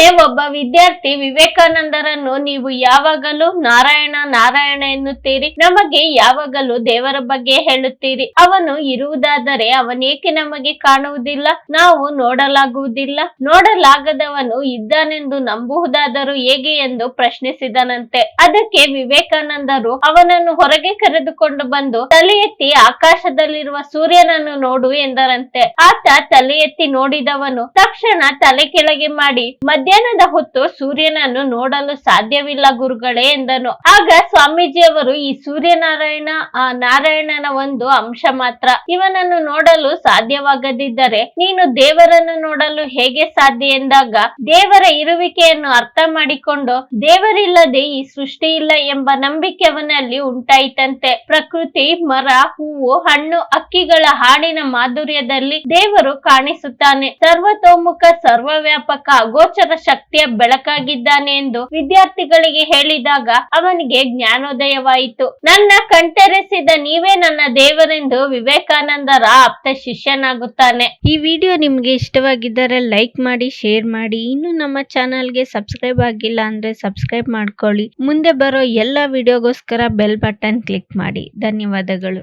ಒಮ್ಮೆ ಒಬ್ಬ ವಿದ್ಯಾರ್ಥಿ ವಿವೇಕಾನಂದರನ್ನು ನೀವು ಯಾವಾಗಲೂ ನಾರಾಯಣ ನಾರಾಯಣ ಎನ್ನುತ್ತೀರಿ? ನಮಗೆ ಯಾವಾಗಲೂ ದೇವರ ಬಗ್ಗೆ ಹೇಳುತ್ತೀರಿ. ಅವನು ಇರುವುದಾದರೆ ಅವನೇಕೆ ನಮಗೆ ಕಾಣುವುದಿಲ್ಲ? ನಾವು ನೋಡಲಾಗುವುದಿಲ್ಲ. ನೋಡಲಾಗದವನು ಇದ್ದಾನೆಂದು ನಂಬುವುದಾದರೂ ಹೇಗೆ ಎಂದು ಪ್ರಶ್ನಿಸಿದನಂತೆ. ಅದಕ್ಕೆ ವಿವೇಕಾನಂದರು ಅವನನ್ನು ಹೊರಗೆ ಕರೆದುಕೊಂಡು ಬಂದು, ತಲೆ ಎತ್ತಿ ಆಕಾಶದಲ್ಲಿರುವ ಸೂರ್ಯನನ್ನು ನೋಡು ಎಂದರಂತೆ. ಆತ ತಲೆ ಎತ್ತಿ ನೋಡಿದವನು ತಕ್ಷಣ ತಲೆ ಕೆಳಗೆ ಮಾಡಿ ಮಧ್ಯಾಹ್ನದ ಹೊತ್ತು ಸೂರ್ಯನನ್ನು ನೋಡಲು ಸಾಧ್ಯವಿಲ್ಲ ಗುರುಗಳೇ ಎಂದನು. ಆಗ ಸ್ವಾಮೀಜಿಯವರು ಈ ಸೂರ್ಯನಾರಾಯಣ, ಆ ನಾರಾಯಣನ ಒಂದು ಅಂಶ ಮಾತ್ರ. ಇವನನ್ನು ನೋಡಲು ಸಾಧ್ಯವಾಗದಿದ್ದರೆ ನೀನು ದೇವರನ್ನು ನೋಡಲು ಹೇಗೆ ಸಾಧ್ಯ ಎಂದಾಗ, ದೇವರ ಇರುವಿಕೆಯನ್ನು ಅರ್ಥ ಮಾಡಿಕೊಂಡು, ದೇವರಿಲ್ಲದೆ ಈ ಸೃಷ್ಟಿ ಇಲ್ಲ ಎಂಬ ನಂಬಿಕೆ ಅವನಲ್ಲಿ ಉಂಟಾಯಿತಂತೆ. ಪ್ರಕೃತಿ, ಮರ, ಹೂವು, ಹಣ್ಣು, ಅಕ್ಕಿಗಳ ಹಾಡಿನ ಮಾಧುರ್ಯದಲ್ಲಿ ದೇವರು ಕಾಣಿಸುತ್ತಾನೆ. ಸರ್ವತೋಮುಖ, ಸರ್ವವ್ಯಾಪಕ, ಅಗೋಚರ ಶಕ್ತಿಯ ಬೆಳಕಾಗಿದ್ದಾನೆ ಎಂದು ವಿದ್ಯಾರ್ಥಿಗಳಿಗೆ ಹೇಳಿದಾಗ ಅವನಿಗೆ ಜ್ಞಾನೋದಯವಾಯಿತು. ನನ್ನ ಕಣ್ತೆರೆಸಿದ ನೀವೇ ನನ್ನ ದೇವರೆಂದು ವಿವೇಕಾನಂದರ ಆಪ್ತ ಶಿಷ್ಯನಾಗುತ್ತಾನೆ. ಈ ವಿಡಿಯೋ ನಿಮಗೆ ಇಷ್ಟವಾಗಿದ್ದರೆ ಲೈಕ್ ಮಾಡಿ, ಶೇರ್ ಮಾಡಿ. ಇನ್ನು ನಮ್ಮ ಚಾನಲ್ಗೆ ಸಬ್ಸ್ಕ್ರೈಬ್ ಆಗಿಲ್ಲ ಅಂದ್ರೆ ಸಬ್ಸ್ಕ್ರೈಬ್ ಮಾಡ್ಕೊಳ್ಳಿ. ಮುಂದೆ ಬರೋ ಎಲ್ಲ ವಿಡಿಯೋಗೋಸ್ಕರ ಬೆಲ್ ಬಟನ್ ಕ್ಲಿಕ್ ಮಾಡಿ. ಧನ್ಯವಾದಗಳು.